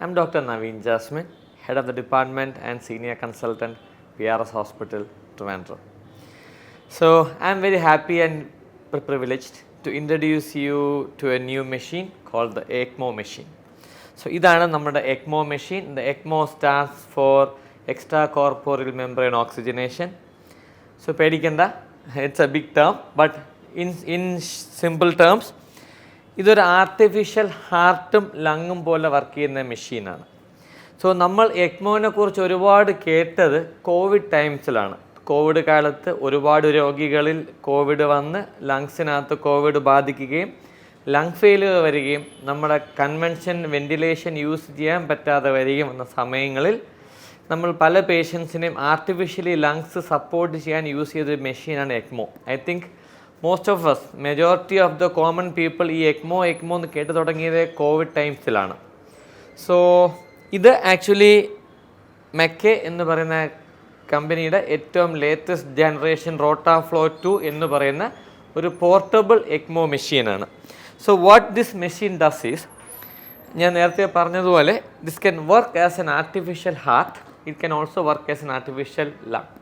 Hi, I'm Dr. Naveen Jasmine, Head of the Department and Senior Consultant, PRS Hospital, Trivandrum. So, I'm very happy and pri- privileged to introduce you to a new machine called the ECMO machine. So, ഇതാണ് നമ്മുടെ ECMO machine the ECMO stands for extracorporeal membrane oxygenation so പേടിക്കണ്ട it's a big term but in in simple terms ഇതൊരു artificial ഹാർട്ടും ലങ്ങും പോലെ work ചെയ്യുന്ന മെഷീനാണ് so നമ്മൾ എക്മോനെ കുറിച്ച് ഒരുപാട് കേട്ടത് കോവിഡ് ടൈംസിലാണ് കോവിഡ് കാലത്ത് ഒരുപാട് രോഗികളിൽ കോവിഡ് വന്ന് ലങ്സിനകത്ത് കോവിഡ് ബാധിക്കുകയും ലങ് ഫെയിലുകൾ വരികയും നമ്മുടെ കൺവെൻഷൻ വെന്റിലേഷൻ യൂസ് ചെയ്യാൻ പറ്റാതെ വരികയും വന്ന സമയങ്ങളിൽ നമ്മൾ പല പേഷ്യൻസിനെയും ആർട്ടിഫിഷ്യലി ലങ്സ് സപ്പോർട്ട് ചെയ്യാൻ യൂസ് ചെയ്തൊരു മെഷീനാണ് ECMO I think most of us majority of the common people ഈ എക്മോ എക്മോ എന്ന് കേട്ട് തുടങ്ങിയത് കോവിഡ് ടൈംസിലാണ് സോ ഇത് ആക്ച്വലി മെക്കെ എന്ന് പറയുന്ന കമ്പനിയുടെ ഏറ്റവും latest generation Rotaflow two എന്ന് പറയുന്ന ഒരു പോർട്ടബിൾ എക്മോ മെഷീനാണ് so what this machine does is ഞാൻ നേരത്തെ പറഞ്ഞതുപോലെ this can work as an artificial heart it can also work as an artificial lung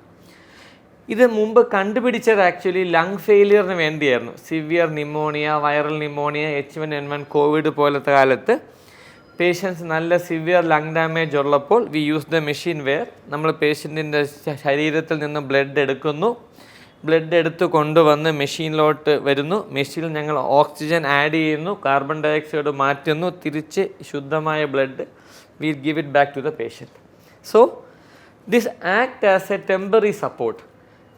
ഇത് മുമ്പ് കണ്ടുപിടിച്ചത് ആക്ച്വലി ലങ് ഫെയിലിയറിന് വേണ്ടിയായിരുന്നു. Severe pneumonia viral pneumonia H one N one covid പോലത്തെ കാലത്ത് പേഷ്യൻസ് നല്ല സിവിയർ ലങ് ഡാമേജ് ഉള്ളപ്പോൾ we use the machine where നമ്മൾ പേഷ്യന്റിന്റെ ശരീരത്തിൽ നിന്ന് ബ്ലഡ് എടുക്കുന്നു. ബ്ലഡ് എടുത്ത് കൊണ്ടുവന്ന് മെഷീനിലോട്ട് വരുന്നു. മെഷീനിൽ ഞങ്ങൾ ഓക്സിജൻ ആഡ് ചെയ്യുന്നു. കാർബൺ ഡയോക്സൈഡ് മാറ്റുന്നു. തിരിച്ച് ശുദ്ധമായ blood we give it back to the patient so this act as a temporary support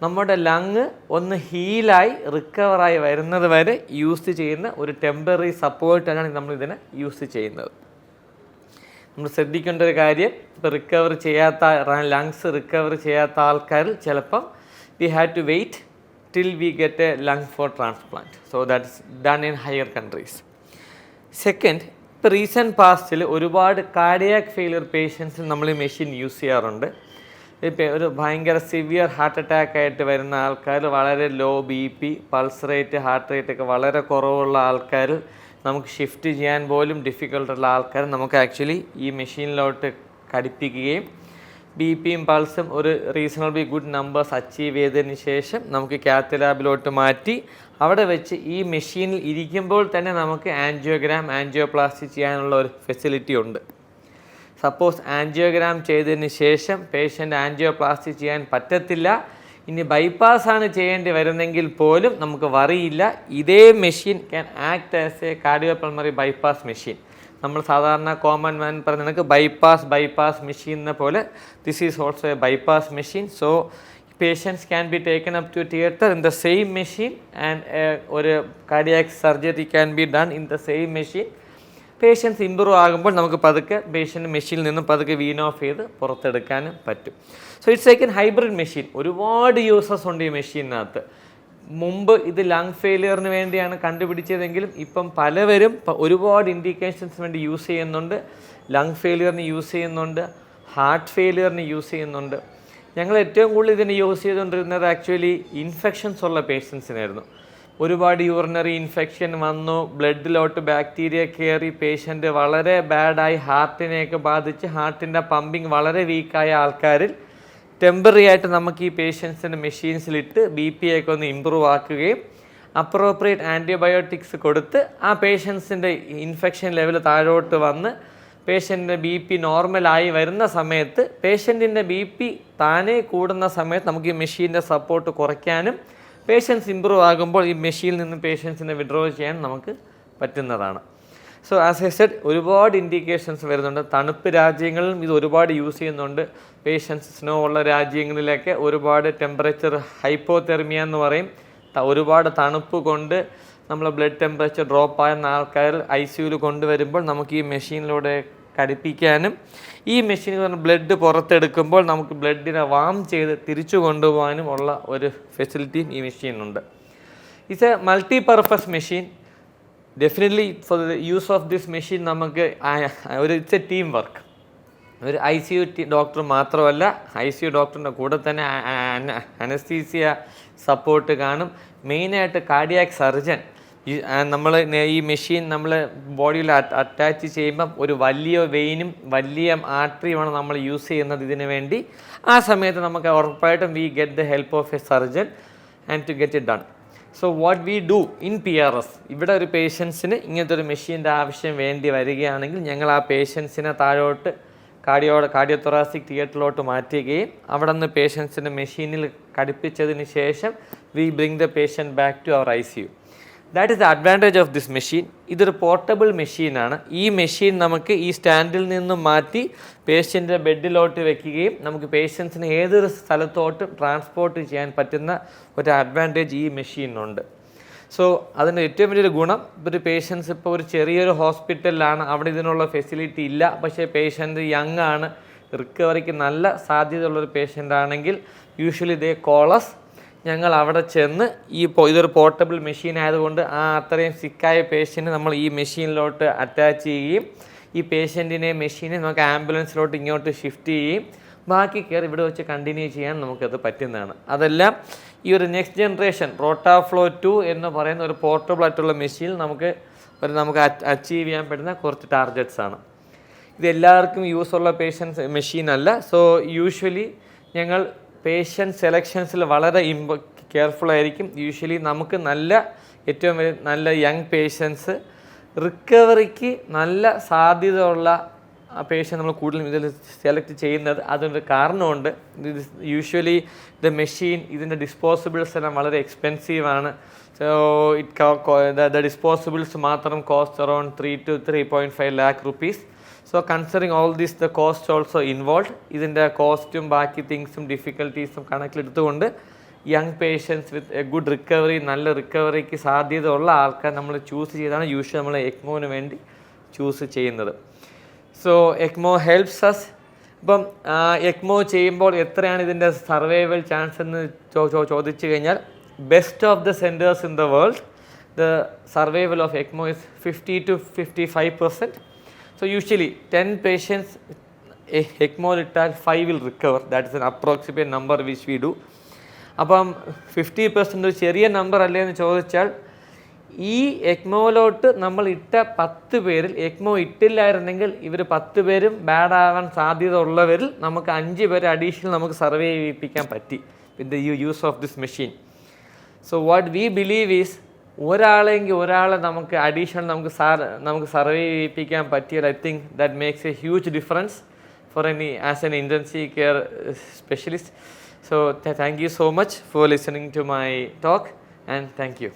നമ്മുടെ ലങ് ഒന്ന് ഹീലായി റിക്കവറായി വരുന്നത് വരെ യൂസ് ചെയ്യുന്ന ഒരു ടെമ്പററി സപ്പോർട്ടാണ് നമ്മൾ ഇതിനെ യൂസ് ചെയ്യുന്നത്. നമ്മൾ ശ്രദ്ധിക്കേണ്ട ഒരു കാര്യം ഇപ്പോൾ റിക്കവർ ചെയ്യാത്ത ലങ്സ് റിക്കവർ ചെയ്യാത്ത ആൾക്കാരിൽ ചിലപ്പം we have to wait till we get a lung for transplant so that's done in higher countries second ഇപ്പോൾ റീസെന്റ് പാസ്റ്റിൽ ഒരുപാട് കാർഡിയാക് ഫെയിലിയർ പേഷ്യൻസിൽ നമ്മൾ മെഷീൻ യൂസ് ചെയ്യാറുണ്ട്. ഇപ്പം ഒരു ഭയങ്കര സിവിയർ ഹാർട്ട് അറ്റാക്ക് ആയിട്ട് വരുന്ന ആൾക്കാർ വളരെ low B P pulse rate heart rate ഒക്കെ വളരെ കുറവുള്ള ആൾക്കാർ നമുക്ക് ഷിഫ്റ്റ് ചെയ്യാൻ പോലും ഡിഫിക്കൽട്ടുള്ള ആൾക്കാർ നമുക്ക് ആക്ച്വലി ഈ മെഷീനിലോട്ട് ഘടിപ്പിക്കുകയും ബി പിയും പൾസും ഒരു റീസണബിൾ ഗുഡ് നമ്പേഴ്സ് അച്ചീവ് ചെയ്തതിന് ശേഷം നമുക്ക് കാത്ത് ലാബിലോട്ട് മാറ്റി അവിടെ വെച്ച് ഈ മെഷീനിൽ ഇരിക്കുമ്പോൾ തന്നെ നമുക്ക് ആൻജിയോഗ്രാം ആൻജിയോപ്ലാസ്റ്റി ചെയ്യാനുള്ള ഒരു ഫെസിലിറ്റി ഉണ്ട്. സപ്പോസ് ആൻജിയോഗ്രാം ചെയ്തതിന് ശേഷം പേഷ്യന്റ് ആൻജിയോപ്ലാസ്റ്റി ചെയ്യാൻ പറ്റത്തില്ല. ഇനി ബൈപ്പാസാണ് ചെയ്യേണ്ടി വരുന്നെങ്കിൽ പോലും നമുക്ക് വറിയില്ല. ഇതേ machine can act as a cardio pulmonary bypass machine. നമ്മൾ സാധാരണ കോമൺ മാൻ പറഞ്ഞ നിനക്ക് ബൈപ്പാസ് ബൈപ്പാസ് മെഷീൻ എന്ന പോലെ this is also a bypass machine so patients can be taken up to theatre in the same machine and ഒരു cardiac surgery can be done in the same machine patients improve ആകുമ്പോൾ നമുക്ക് പതുക്കെ patient മെഷീനിൽ നിന്നും പതുക്കെ വീൻ of ചെയ്ത് പുറത്തെടുക്കാനും പറ്റും. So it's like an hybrid machine ഒരുപാട് യൂസസ് ഉണ്ട് ഈ മെഷീനകത്ത് മുമ്പ് ഇത് ലങ് ഫെയിലിയറിന് വേണ്ടിയാണ് കണ്ടുപിടിച്ചതെങ്കിലും ഇപ്പം പലവരും ഒരുപാട് ഇൻഡിക്കേഷൻസ് വേണ്ടി യൂസ് ചെയ്യുന്നുണ്ട്. ലങ് ഫെയിലിയറിന് യൂസ് ചെയ്യുന്നുണ്ട്. ഹാർട്ട് ഫെയിലിയറിന് യൂസ് ചെയ്യുന്നുണ്ട്. ഞങ്ങൾ ഏറ്റവും കൂടുതൽ ഇതിന് യൂസ് ചെയ്തുകൊണ്ടിരുന്നത് ആക്ച്വലി ഇൻഫെക്ഷൻസ് ഉള്ള പേഷ്യൻസിനായിരുന്നു ഒരുപാട് യൂറിനറി ഇൻഫെക്ഷൻ വന്നു. ബ്ലഡിലോട്ട് ബാക്ടീരിയ കയറി പേഷ്യന്റ് വളരെ ബാഡായി ഹാർട്ടിനെയൊക്കെ ബാധിച്ച് ഹാർട്ടിന്റെ പമ്പിങ് വളരെ വീക്കായ ആൾക്കാരിൽ ടെമ്പററി ആയിട്ട് നമുക്ക് ഈ പേഷ്യൻസിന്റെ മെഷീൻസിലിട്ട് ബി പി ഒക്കെ ഒന്ന് ഇമ്പ്രൂവ് ആക്കുകയും അപ്രോപ്രിയേറ്റ് ആന്റിബയോട്ടിക്സ് കൊടുത്ത് ആ പേഷ്യൻസിന്റെ ഇൻഫെക്ഷൻ ലെവൽ താഴോട്ട് വന്ന് പേഷ്യന്റെ ബി പി നോർമലായി വരുന്ന സമയത്ത് പേഷ്യന്റിന്റെ ബി പി താനേ കൂടുന്ന സമയത്ത് നമുക്ക് ഈ മെഷീന്റെ സപ്പോർട്ട് കുറയ്ക്കാനും പേഷ്യൻസ് ഇമ്പ്രൂവ് ആകുമ്പോൾ ഈ മെഷീനിൽ നിന്ന് പേഷ്യൻസിനെ വിഡ്രോ ചെയ്യാൻ നമുക്ക് പറ്റുന്നതാണ്. സോ ആസ് എ സെഡ് ഒരുപാട് ഇൻഡിക്കേഷൻസ് വരുന്നുണ്ട്. തണുപ്പ് രാജ്യങ്ങളിലും ഇത് ഒരുപാട് യൂസ് ചെയ്യുന്നുണ്ട്. പേഷ്യൻസ് സ്നോ ഉള്ള രാജ്യങ്ങളിലൊക്കെ ഒരുപാട് ടെമ്പറേച്ചർ ഹൈപ്പോതെർമിയ എന്ന് പറയും. ഒരുപാട് തണുപ്പ് കൊണ്ട് നമ്മൾ ബ്ലഡ് ടെമ്പറേച്ചർ ഡ്രോപ്പ് ആയെന്ന ആൾക്കാർ ഐ സിയുയിൽ കൊണ്ടുവരുമ്പോൾ നമുക്ക് ഈ മെഷീനിലൂടെ ഘടിപ്പിക്കാനും ഈ മെഷീൻ എന്ന് പറഞ്ഞാൽ ബ്ലഡ് പുറത്തെടുക്കുമ്പോൾ നമുക്ക് ബ്ലഡിനെ വാം ചെയ്ത് തിരിച്ചു കൊണ്ടുപോകാനും ഉള്ള ഒരു ഫെസിലിറ്റിയും ഈ മെഷീനുണ്ട് it's a multi purpose machine definitely for the use of this machine നമുക്ക് ഒരു ഇറ്റ്സ് എ ടീം വർക്ക് ഒരു ഐ സി യു ഡോക്ടർ മാത്രമല്ല ഐ സി യു ഡോക്ടറിന്റെ കൂടെ തന്നെ അനസ്തീസിയ സപ്പോർട്ട് കാണും. മെയിനായിട്ട് കാർഡിയാക് സർജൻ നമ്മൾ ഈ മെഷീൻ നമ്മൾ ബോഡിയിൽ അറ്റാച്ച് ചെയ്യുമ്പം ഒരു വലിയ വെയിനും വലിയ ആർട്ടറിയുമാണ് നമ്മൾ യൂസ് ചെയ്യുന്നത് ഇതിനു വേണ്ടി. ആ സമയത്ത് നമുക്ക് ഉറപ്പായിട്ടും we get the help of a surgeon and to get it done so what we do in P R S ഇവിടെ ഒരു പേഷ്യൻസിന് ഇങ്ങനത്തെ ഒരു മെഷീന്റെ ആവശ്യം വേണ്ടി വരികയാണെങ്കിൽ ഞങ്ങൾ ആ പേഷ്യൻസിനെ താഴോട്ട് കാർഡിയോ കാർഡിയോതൊറാസിക് തിയേറ്ററിലോട്ട് മാറ്റുകയും അവിടെ നിന്ന് പേഷ്യൻസിനെ മെഷീനിൽ ഘടിപ്പിച്ചതിന് ശേഷം we bring the patient back to our I C U that is advantage of this machine ഇതൊരു പോർട്ടബിൾ മെഷീനാണ് ഈ മെഷീൻ നമുക്ക് ഈ സ്റ്റാൻഡിൽ നിന്നും മാറ്റി പേഷ്യന്റെ ബെഡിലോട്ട് വെക്കുകയും നമുക്ക് പേഷ്യൻസിന് ഏതൊരു സ്ഥലത്തോട്ടും ട്രാൻസ്പോർട്ട് ചെയ്യാൻ പറ്റുന്ന ഒരു അഡ്വാന്റേജ് ഈ മെഷീനുണ്ട് സോ അതിന്റെ ഏറ്റവും വലിയൊരു ഗുണം ഒരു പേഷ്യൻസ് ഇപ്പോൾ ഒരു ചെറിയൊരു ഹോസ്പിറ്റലിലാണ് അവിടെ ഇതിനുള്ള ഫെസിലിറ്റി ഇല്ല. പക്ഷേ പേഷ്യന്റ് യങ് ആണ്. റിക്കവറിക്ക് നല്ല സാധ്യതയുള്ളൊരു പേഷ്യന്റ് ആണെങ്കിൽ യൂഷ്വലി ദേ കോളസ് ഞങ്ങൾ അവിടെ ചെന്ന് ഈ ഇതൊരു പോർട്ടബിൾ മെഷീൻ ആയതുകൊണ്ട് ആ അത്രയും സിക്കായ പേഷ്യന്റ് നമ്മൾ ഈ മെഷീനിലോട്ട് അറ്റാച്ച് ചെയ്യുകയും ഈ പേഷ്യന്റിനെ മെഷീനെ നമുക്ക് ആംബുലൻസിലോട്ട് ഇങ്ങോട്ട് ഷിഫ്റ്റ് ചെയ്യുകയും ബാക്കി കെയർ ഇവിടെ വെച്ച് കണ്ടിന്യൂ ചെയ്യാൻ നമുക്കത് പറ്റുന്നതാണ്. അതെല്ലാം ഈ ഒരു നെക്സ്റ്റ് ജനറേഷൻ റോട്ടാഫ്ലോ ടു എന്ന് പറയുന്ന ഒരു പോർട്ടബിൾ ആയിട്ടുള്ള മെഷീൻ നമുക്ക് ഒരു നമുക്ക് അച്ചീവ് ചെയ്യാൻ പറ്റുന്ന കുറച്ച് ടാർഗറ്റ്സ് ആണ്. ഇത് എല്ലാവർക്കും യൂസ് ഉള്ള പേഷ്യൻസ് മെഷീൻ അല്ല. സോ യൂഷ്വലി ഞങ്ങൾ പേഷ്യന്റ് സെലക്ഷൻസിൽ വളരെ ഇമ്പ കെയർഫുൾ ആയിരിക്കും. യൂഷ്വലി നമുക്ക് നല്ല ഏറ്റവും നല്ല യങ് പേഷ്യൻസ് റിക്കവറിക്ക് നല്ല സാധ്യതയുള്ള പേഷ്യൻ നമ്മൾ കൂടുതലും ഇതിൽ സെലക്ട് ചെയ്യുന്നത് അതിനൊരു കാരണമുണ്ട്. ഇത് യൂഷ്വലി ദ മെഷീൻ ഇതിന്റെ ഡിസ്പോസിബിൾസ് എല്ലാം വളരെ എക്സ്പെൻസീവ് ആണ്. സോ ഇറ്റ് ദ ഡിസ്പോസിബിൾസ് മാത്രം cost around three two three point five lakh rupees so considering all these the cost also involve ഇതിന്റെ കോസ്റ്റും ബാക്കി തിങ്സും ഡിഫിക്കൽട്ടീസും കണക്കിലെടുത്തുകൊണ്ട് young patients with a good recovery നല്ല റിക്കവറിക്ക് സാധ്യത ഉള്ള ആൾക്കാർ നമ്മൾ ചൂസ് ചെയ്താണ്. യൂഷ്വൽ നമ്മൾ എക്മോന് വേണ്ടി ചൂസ് ചെയ്യുന്നത്. സോ എക്മോ ഹെൽപ്സ് അസ് ഇപ്പം എക്മോ ചെയ്യുമ്പോൾ എത്രയാണ് ഇതിന്റെ സർവൈവൽ ചാൻസ് എന്ന് ചോദിച്ചു കഴിഞ്ഞാൽ best of the centres in the world the survival of ECMO is fifty to fifty five percent so usually ten patients എക്മോയിൽ ഇട്ടാൽ five will recover that is an approximate number which we do അപ്പം fifty percent ഒരു ചെറിയ number അല്ലേ എന്ന് ചോദിച്ചാൽ ഈ എക്മോയിലോട്ട് നമ്മൾ ഇട്ട പത്ത് പേരിൽ എക്മോ ഇട്ടില്ലായിരുന്നെങ്കിൽ ഇവർ പത്ത് പേരും ബാഡ് ആവാൻ സാധ്യത ഉള്ളവരിൽ നമുക്ക് അഞ്ച് പേരെ അഡീഷണൽ നമുക്ക് സർവേ ചെയ്യിപ്പിക്കാൻ പറ്റി. With the use of this machine so what we believe is ഒരാളെങ്കിൽ ഒരാളെ നമുക്ക് അഡീഷണൽ നമുക്ക് സാർ നമുക്ക് സർവേ ചെയ്യിപ്പിക്കാൻ പറ്റിയാൽ I think that makes a huge difference for any as an intensive care specialist so thank you so much for listening to my talk and thank you